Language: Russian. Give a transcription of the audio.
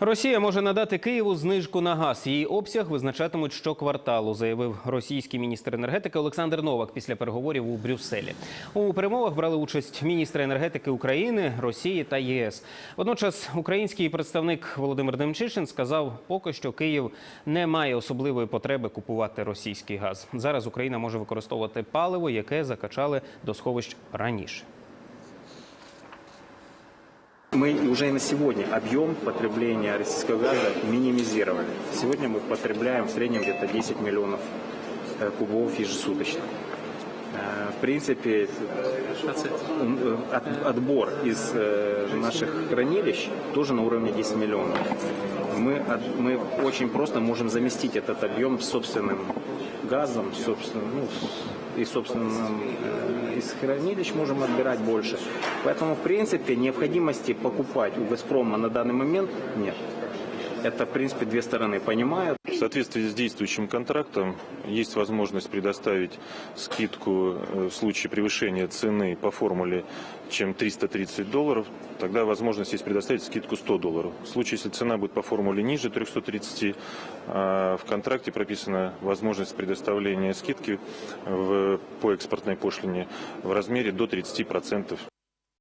Росія може надати Києву знижку на газ. Її обсяг визначатимуть щокварталу, заявив російський міністр енергетики Олександр Новак після переговорів у Брюсселі. У перемовах брали участь міністри енергетики України, Росії та ЄС. Водночас український представник Володимир Демчишин сказав, поки що Київ не має особливої потреби купувати російський газ. Зараз Україна може використовувати паливо, яке закачали до сховищ раніше. Мы уже и на сегодня объем потребления российского газа минимизировали. Сегодня мы потребляем в среднем где-то 10 миллионов э, кубов ежесуточно. В принципе, отбор из э, наших хранилищ тоже на уровне 10 миллионов. Мы, мы очень просто можем заместить этот объем собственным газом, собственным, ну, и собственным э, из хранилищ можем отбирать больше. Поэтому, в принципе, необходимости покупать у «Газпрома» на данный момент нет. Это, в принципе, две стороны понимают. В соответствии с действующим контрактом есть возможность предоставить скидку э, в случае превышения цены по формуле чем 330 долларов. Тогда возможность есть предоставить скидку 100 долларов. В случае, если цена будет по формуле ниже 330, а в контракте прописана возможность предоставления скидки по экспортной пошлине в размере до 30%.